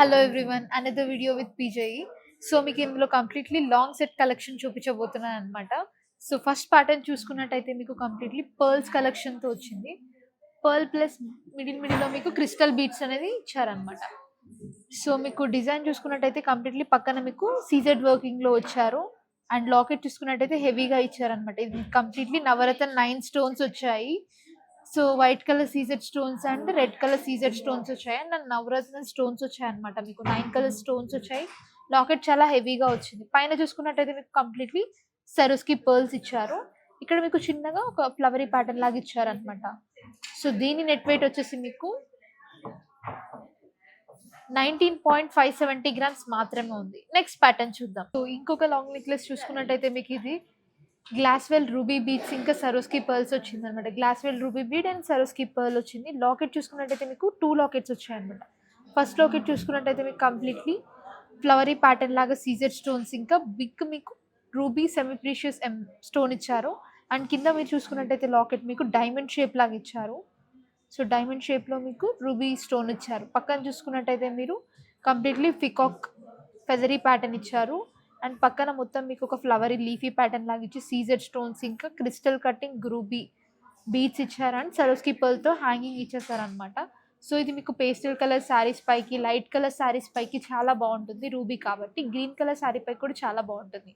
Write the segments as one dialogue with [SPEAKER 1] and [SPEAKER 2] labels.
[SPEAKER 1] Hello everyone another video with PJE so మీకు ఇందులో completely long set collection చూపించబోతున్నాను అనమాట సో ఫస్ట్ ప్యాటర్న్ చూసుకున్నట్టయితే మీకు కంప్లీట్లీ పర్ల్స్ కలెక్షన్తో వచ్చింది. పర్ల్ ప్లస్ మిడిల్ మిడిల్లో మీకు క్రిస్టల్ బీట్స్ అనేది ఇచ్చారనమాట సో మీకు డిజైన్ చూసుకున్నట్టయితే కంప్లీట్లీ పక్కన మీకు సీజెడ్ వర్కింగ్లో వచ్చారు. అండ్ లాకెట్ చూసుకున్నట్టయితే హెవీగా ఇచ్చారనమాట ఇది కంప్లీట్లీ నవరత్న నైన్ స్టోన్స్ వచ్చాయి. So white colour CZ stones and red colour CZ stones వచ్చాయి అండ్ నవరత్న స్టోన్స్ వచ్చాయి అనమాట మీకు. నైన్ కలర్ స్టోన్స్ వచ్చాయి. లాకెట్ చాలా హెవీగా వచ్చింది. పైన చూసుకున్నట్టయితే మీకు కంప్లీట్లీ సరుస్కి పర్ల్స్ ఇచ్చారు. ఇక్కడ మీకు చిన్నగా ఒక ఫ్లవరీ ప్యాటర్న్ లాగా ఇచ్చారనమాట సో దీని నెట్ వెయిట్ వచ్చేసి మీకు nineteen point five seventy grams మాత్రమే ఉంది. నెక్స్ట్ ప్యాటర్న్ చూద్దాం. సో ఇంకొక లాంగ్ నెక్లెస్ చూసుకున్నట్టయితే మీకు ఇది గ్లాస్వెల్ రూబీ బీడ్స్ ఇంకా సరోస్కి పర్ల్స్ వచ్చింది అనమాట గ్లాస్వెల్ ruby bead and Swarovski pearl వచ్చింది. లాకెట్ చూసుకున్నట్టయితే మీకు టూ లాకెట్స్ వచ్చాయన్నమాట. ఫస్ట్ లాకెట్ చూసుకున్నట్టయితే మీకు కంప్లీట్లీ ఫ్లవరీ ప్యాటర్న్ లాగా సీజర్ స్టోన్స్ ఇంకా బిగ్ మీకు రూబీ సెమీ ప్రీషియస్ ఎం స్టోన్ ఇచ్చారు. అండ్ కింద మీరు చూసుకున్నట్టయితే లాకెట్ మీకు డైమండ్ షేప్ లాగా ఇచ్చారు. సో డైమండ్ షేప్లో మీకు రూబీ స్టోన్ ఇచ్చారు. పక్కన చూసుకున్నట్టయితే మీరు కంప్లీట్లీ ఫికాక్ ఫెదరీ ప్యాటర్న్ ఇచ్చారు. అండ్ పక్కన మొత్తం మీకు ఒక ఫ్లవరీ లీఫీ ప్యాటర్న్ లాగా ఇచ్చి సీజర్ స్టోన్స్ ఇంకా క్రిస్టల్ కటింగ్ గ్రూబీ బీట్స్ ఇచ్చారు. అండ్ సరోస్కి పర్ల్తో హ్యాంగింగ్ ఇచ్చేసారనమాట సో ఇది మీకు పేస్టల్ కలర్ శారీస్ పైకి లైట్ కలర్ శారీస్ పైకి చాలా బాగుంటుంది. రూబీ కాబట్టి గ్రీన్ కలర్ శారీ పైకి కూడా చాలా బాగుంటుంది.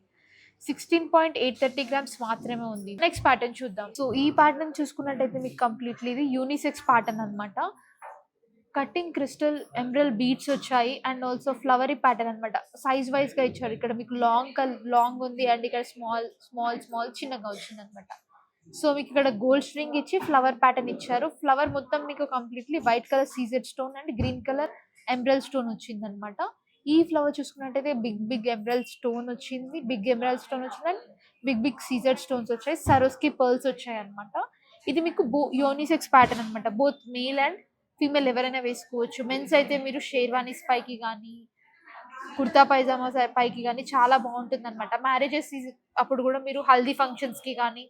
[SPEAKER 1] Sixteen point eight thirty grams మాత్రమే ఉంది. నెక్స్ట్ ప్యాటర్న్ చూద్దాం. సో ఈ ప్యాటర్న్ చూసుకున్నట్టయితే మీకు కంప్లీట్లీ ఇది యూనిసెక్స్ ప్యాటర్న్ అనమాట కటింగ్ క్రిస్టల్ ఎంబ్రల్ బీడ్స్ వచ్చాయి అండ్ ఆల్సో ఫ్లవరీ ప్యాటర్న్ అనమాట సైజ్ వైజ్గా ఇచ్చారు. ఇక్కడ మీకు లాంగ్ లాంగ్ ఉంది అండ్ ఇక్కడ స్మాల్ స్మాల్ స్మాల్ చిన్నగా వచ్చింది అనమాట సో మీకు ఇక్కడ గోల్డ్ స్ట్రింగ్ ఇచ్చి ఫ్లవర్ ప్యాటర్న్ ఇచ్చారు. ఫ్లవర్ మొత్తం మీకు completely white colour CZ stone and green colour ఎంబ్రల్ stone వచ్చింది అనమాట ఈ ఫ్లవర్ చూసుకున్నట్టయితే బిగ్ బిగ్ ఎమరల్ స్టోన్ వచ్చింది. బిగ్ ఎమరల్ స్టోన్ వచ్చింది and big big CZ stones వచ్చాయి. సరోస్కి పర్ల్స్ వచ్చాయి అనమాట ఇది మీకు బో యోనిసెక్స్ ప్యాటర్న్ అనమాట బోత్ మేల్ అండ్ ఫీమేల్ ఎవరైనా వేసుకోవచ్చు. మెన్స్ అయితే మీరు షేర్వానీస్ పైకి కానీ కుర్తా పైజామా పైకి కానీ చాలా బాగుంటుంది అనమాట మ్యారేజెస్ అప్పుడు కూడా మీరు హల్దీ ఫంక్షన్స్కి కానీ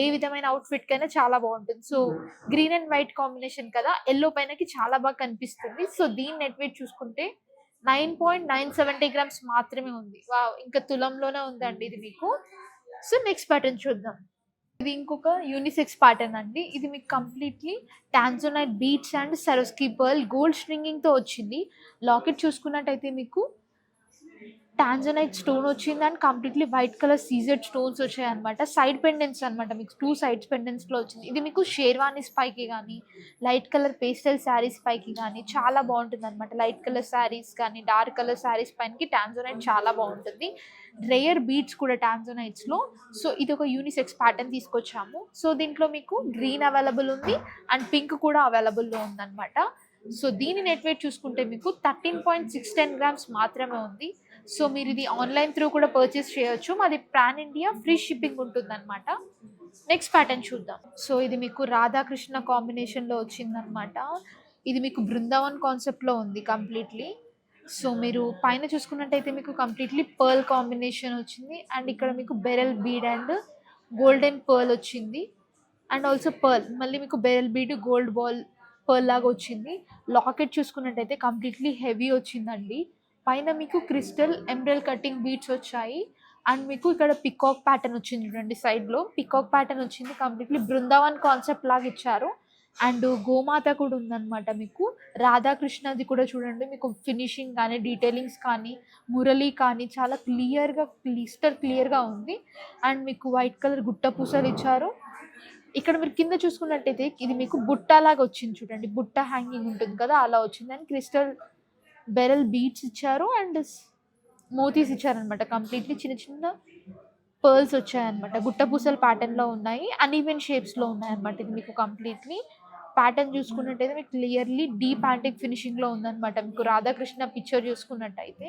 [SPEAKER 1] ఏ విధమైన అవుట్ఫిట్ కైనా చాలా బాగుంటుంది. So green and white combination కదా ఎల్లో పైనకి చాలా బాగా కనిపిస్తుంది. సో దీని నెట్ వెయిట్ చూసుకుంటే nine point nine seventy grams మాత్రమే ఉంది. వావ్ ఇంకా తులంలోనే ఉందండి ఇది మీకు. సో నెక్స్ట్ ప్యాటర్న్ చూద్దాం. ఇది ఇంకొక యూనిసెక్స్ ప్యాటర్న్ అండి. ఇది మీకు completely tanzanite beads and Swarovski pearl gold స్ట్రింగింగ్తో వచ్చింది. లాకెట్ చూసుకున్నట్టయితే మీకు టాంజనైట్ స్టోన్ వచ్చింది and completely white colour CZ stones వచ్చాయి అనమాట సైడ్ పెండెంట్స్ అనమాట మీకు టూ సైడ్స్ పెండెంట్స్లో వచ్చింది. ఇది మీకు షేర్వానీస్ పైకి కానీ లైట్ కలర్ పేస్టల్ శారీస్ పైకి కానీ చాలా బాగుంటుంది అనమాట లైట్ కలర్ శారీస్ కానీ డార్క్ కలర్ శారీస్ పైనకి టాంజోనైట్ చాలా బాగుంటుంది. రేయర్ బీట్స్ కూడా టాంజోనైట్స్లో సో ఇది ఒక యూనిసెక్స్ ప్యాటర్న్ తీసుకొచ్చాము. సో దీంట్లో మీకు గ్రీన్ అవైలబుల్ ఉంది అండ్ పింక్ కూడా అవైలబుల్లో ఉందన్నమాట. సో దీని నెట్ వెయిట్ చూసుకుంటే మీకు thirteen point six ten grams మాత్రమే ఉంది. సో మీరు ఇది ఆన్లైన్ త్రూ కూడా పర్చేస్ చేయొచ్చు. మాది ప్లాన్ ఇండియా ఫ్రీ షిప్పింగ్ ఉంటుందన్నమాట. నెక్స్ట్ ప్యాటర్న్ చూద్దాం. సో ఇది మీకు రాధాకృష్ణ కాంబినేషన్లో వచ్చిందనమాట ఇది మీకు బృందావన్ కాన్సెప్ట్లో ఉంది కంప్లీట్లీ సో మీరు పైన చూసుకున్నట్టయితే మీకు కంప్లీట్లీ పర్ల్ కాంబినేషన్ వచ్చింది. అండ్ ఇక్కడ మీకు beryl bead and golden pearl వచ్చింది. అండ్ ఆల్సో పర్ల్ మళ్ళీ మీకు beryl bead gold ball pearl లాగా వచ్చింది. లాకెట్ చూసుకున్నట్టయితే కంప్లీట్లీ హెవీ వచ్చిందండి. పైన మీకు క్రిస్టల్ ఎంబ్రెల్ కటింగ్ బీట్స్ వచ్చాయి. అండ్ మీకు ఇక్కడ పికాక్ ప్యాటర్న్ వచ్చింది చూడండి సైడ్లో పికాక్ ప్యాటర్న్ వచ్చింది కంప్లీట్లీ బృందావన్ కాన్సెప్ట్ లాగా ఇచ్చారు. అండ్ గోమాత కూడా ఉందన్నమాట మీకు. రాధాకృష్ణది కూడా చూడండి మీకు ఫినిషింగ్ కానీ డీటెయిలింగ్స్ కానీ మురళి కానీ చాలా క్లియర్గా క్లిస్టర్ క్లియర్గా ఉంది. అండ్ మీకు వైట్ కలర్ గుట్ట పూసలు ఇచ్చారు. ఇక్కడ మీరు కింద చూసుకున్నట్టయితే ఇది మీకు బుట్టలాగా వచ్చింది చూడండి. బుట్ట హ్యాంగింగ్ ఉంటుంది కదా అలా వచ్చింది. అండ్ క్రిస్టల్ బెరల్ బీట్స్ ఇచ్చారు అండ్ మోతీస్ ఇచ్చారనమాట కంప్లీట్లీ. చిన్న చిన్న పర్ల్స్ వచ్చాయన్నమాట. గుట్టపూసల ప్యాటర్న్లో ఉన్నాయి. అన్ఈవెన్ షేప్స్లో ఉన్నాయన్నమాట. ఇది మీకు కంప్లీట్లీ. ప్యాటర్న్ చూసుకున్నట్టయితే మీకు క్లియర్లీ డీప్ యాంటిక్ ఫినిషింగ్లో ఉందన్నమాట. మీకు రాధాకృష్ణ పిక్చర్ చూసుకున్నట్టయితే.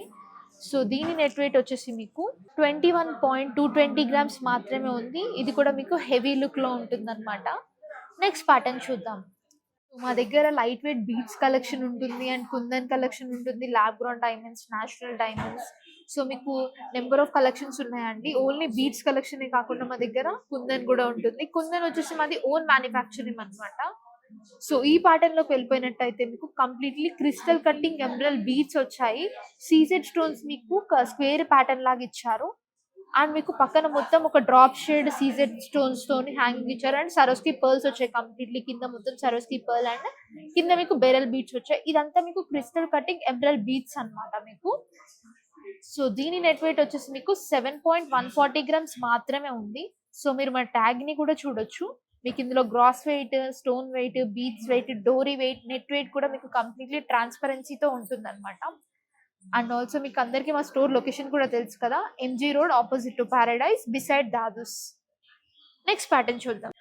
[SPEAKER 1] సో దీని నెట్ వెయిట్ వచ్చేసి మీకు twenty one point two twenty grams మాత్రమే ఉంది. ఇది కూడా మీకు హెవీ లుక్లో ఉంటుందన్నమాట. నెక్స్ట్ ప్యాటర్న్ చూద్దాం. మా దగ్గర లైట్ వెయిట్ బీట్స్ కలెక్షన్ ఉంటుంది అండ్ కుందన్ కలెక్షన్ ఉంటుంది lab grown diamonds natural diamonds. So మీకు నెంబర్ ఆఫ్ కలెక్షన్స్ ఉన్నాయండి. ఓన్లీ బీట్స్ కలెక్షనే కాకుండా మా దగ్గర కుందన్ కూడా ఉంటుంది. కుందన్ వచ్చేసి మాది ఓన్ మ్యానుఫ్యాక్చరింగ్ అనమాట సో ఈ ప్యాటర్న్లోకి వెళ్ళిపోయినట్టయితే మీకు కంప్లీట్లీ క్రిస్టల్ కట్టింగ్ ఎంబ్రల్ బీట్స్ వచ్చాయి. సీజెడ్ స్టోన్స్ మీకు స్క్వేర్ ప్యాటర్న్ లాగా ఇచ్చారు. అండ్ మీకు పక్కన మొత్తం ఒక డ్రాప్ షేడ్ సీజెడ్ స్టోన్స్ తోని హ్యాంగింగ్ ఇచ్చారు. అండ్ సరోస్కి పర్ల్స్ వచ్చాయి కంప్లీట్లీ కింద మొత్తం సరోస్కి పర్ల్ అండ్ కింద మీకు బెరల్ బీట్స్ వచ్చాయి. ఇదంతా మీకు క్రిస్టల్ కటింగ్ ఎంబ్రల్ బీట్స్ అన్నమాట మీకు. సో దీని నెట్ వెయిట్ వచ్చేసి మీకు seven point one forty grams మాత్రమే ఉంది. సో మీరు మా ట్యాగ్ని కూడా చూడొచ్చు. మీకు ఇందులో gross weight stone weight beads weight డోరీ వెయిట్ నెట్ వెయిట్ కూడా మీకు కంప్లీట్లీ ట్రాన్స్పరెన్సీతో ఉంటుంది అనమాట అండ్ ఆల్సో మీకు అందరికీ మా స్టోర్ లొకేషన్ కూడా తెలుసు కదా MG road opposite to Paradise beside Dadu's next pattern చూద్దాం.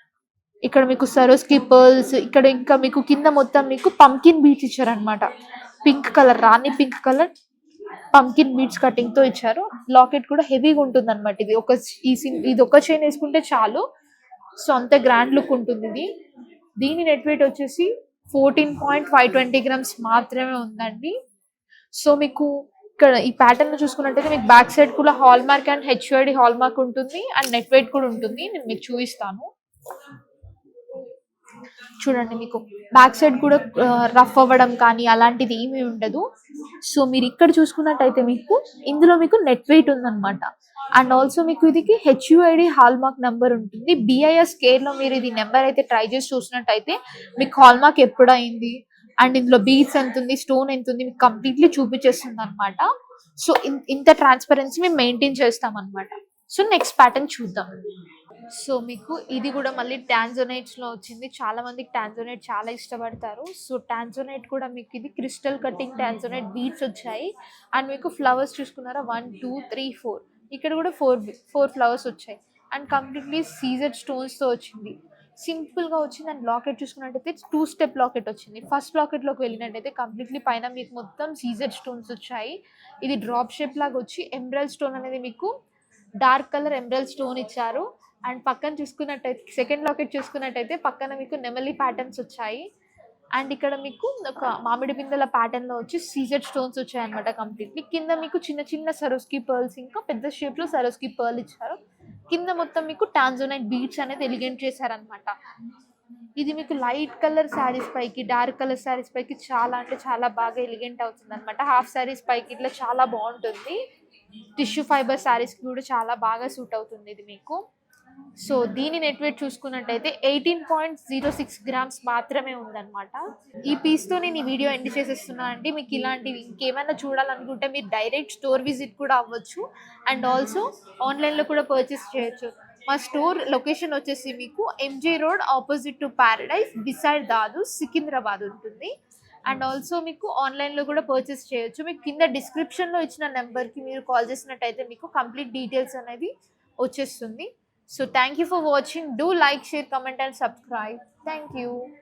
[SPEAKER 1] ఇక్కడ మీకు సరోస్కి పర్ల్స్ ఇక్కడ ఇంకా మీకు కింద మొత్తం మీకు పంకిన్ బీట్స్ ఇచ్చారనమాట పింక్ కలర్ రాణి పింక్ కలర్ పంకిన్ బీట్స్ కటింగ్తో ఇచ్చారు. లాకెట్ కూడా హెవీగా ఉంటుంది అనమాట ఇది. ఒక ఈ సి- ఇది ఒక చైన్ వేసుకుంటే చాలు. సో అంత గ్రాండ్ లుక్ ఉంటుంది ఇది. దీని నెట్ వెయిట్ వచ్చేసి fourteen point five twenty grams మాత్రమే ఉందండి. సో మీకు ఇక్కడ ఈ ప్యాటర్న్లో చూసుకున్నట్టయితే మీకు బ్యాక్ సైడ్ కూడా hallmark and HID hallmark ఉంటుంది అండ్ నెట్ వెయిట్ కూడా ఉంటుంది. నేను మీకు చూపిస్తాను. చూడండి మీకు బ్యాక్ సైడ్ కూడా రఫ్ అవ్వడం కానీ అలాంటిది ఏమీ ఉండదు. సో మీరు ఇక్కడ చూసుకున్నట్టయితే మీకు ఇందులో మీకు నెట్ వెయిట్ ఉందన్నమాట. అండ్ ఆల్సో మీకు ఇది హెచ్యుఐడి హాల్ మార్క్ నెంబర్ ఉంటుంది. బిఐఎస్ కేర్లో మీరు ఇది నెంబర్ అయితే ట్రై చేసి చూసినట్టయితే మీకు హాల్ మార్క్ ఎప్పుడైంది? అండ్ ఇందులో బీట్స్ ఎంత ఉంది స్టోన్ ఎంత ఉంది మీకు కంప్లీట్లీ చూపించేస్తుంది అనమాట సో ఇంత ట్రాన్స్పరెన్సీ మేము మెయింటైన్ చేస్తాం అనమాట సో నెక్స్ట్ ప్యాటర్న్ చూద్దాం. సో మీకు ఇది కూడా మళ్ళీ టాన్జోనైట్స్లో వచ్చింది. చాలా మందికి టాన్జోనైట్ చాలా ఇష్టపడతారు. సో టాన్జోనైట్ కూడా మీకు ఇది క్రిస్టల్ కటింగ్ టాన్జోనైట్ బీట్స్ వచ్చాయి. అండ్ మీకు ఫ్లవర్స్ చూసుకున్నారా? వన్ టూ త్రీ ఫోర్ ఇక్కడ కూడా ఫోర్ ఫోర్ ఫ్లవర్స్ వచ్చాయి. అండ్ కంప్లీట్లీ సీజర్ స్టోన్స్తో వచ్చింది. సింపుల్గా వచ్చింది అండ్ లాకెట్ చూసుకున్నట్టయితే టూ స్టెప్ లాకెట్ వచ్చింది. ఫస్ట్ లాకెట్లోకి వెళ్ళినట్టయితే కంప్లీట్లీ పైన మీకు మొత్తం సీజెడ్ స్టోన్స్ వచ్చాయి. ఇది డ్రాప్ షేప్ లాగా వచ్చి ఎంబ్రల్ స్టోన్ అనేది మీకు డార్క్ కలర్ ఎంబ్రల్ స్టోన్ ఇచ్చారు. అండ్ పక్కన చూసుకున్నట్టయితే సెకండ్ లాకెట్ చూసుకున్నట్టయితే పక్కన మీకు నెమలి ప్యాటర్న్స్ వచ్చాయి. అండ్ ఇక్కడ మీకు ఒక మామిడి బిందెల ప్యాటర్న్లో వచ్చి సీజెడ్ స్టోన్స్ వచ్చాయి అనమాట కంప్లీట్లీ కింద మీకు చిన్న చిన్న సరోస్కి పర్ల్స్ ఇంకా పెద్ద షేప్లో సరోస్కి పర్ల్ ఇచ్చారు. కింద మొత్తం మీకు టాన్జోనైట్ బీట్స్ అనేది ఎలిగెంట్ చేశారనమాట ఇది మీకు లైట్ కలర్ శారీస్ పైకి డార్క్ కలర్ శారీస్ పైకి చాలా అంటే చాలా బాగా ఎలిగెంట్ అవుతుంది అనమాట హాఫ్ శారీస్ పైకి ఇట్లా చాలా బాగుంటుంది. టిష్యూ ఫైబర్ శారీస్కి కూడా చాలా బాగా సూట్ అవుతుంది ఇది మీకు. సో దీని నెట్ వెయిట్ చూసుకున్నట్టయితే eighteen point zero six grams మాత్రమే ఉందన్నమాట. ఈ పీస్తో నేను ఈ వీడియో ఎండ్ చేసేస్తున్నా అండి. మీకు ఇలాంటివి ఇంకేమైనా చూడాలనుకుంటే మీరు డైరెక్ట్ స్టోర్ విజిట్ కూడా అవ్వచ్చు. అండ్ ఆల్సో ఆన్లైన్లో కూడా పర్చేస్ చేయొచ్చు. మా స్టోర్ లొకేషన్ వచ్చేసి మీకు MJ road opposite to Paradise beside Dadu Secunderabad ఉంటుంది. అండ్ ఆల్సో మీకు ఆన్లైన్లో కూడా పర్చేస్ చేయొచ్చు. మీకు కింద డిస్క్రిప్షన్లో ఇచ్చిన నెంబర్కి మీరు కాల్ చేసినట్టయితే మీకు కంప్లీట్ డీటెయిల్స్ అనేది వచ్చేస్తుంది. So thank you for watching. Do like, share, comment and subscribe. Thank you.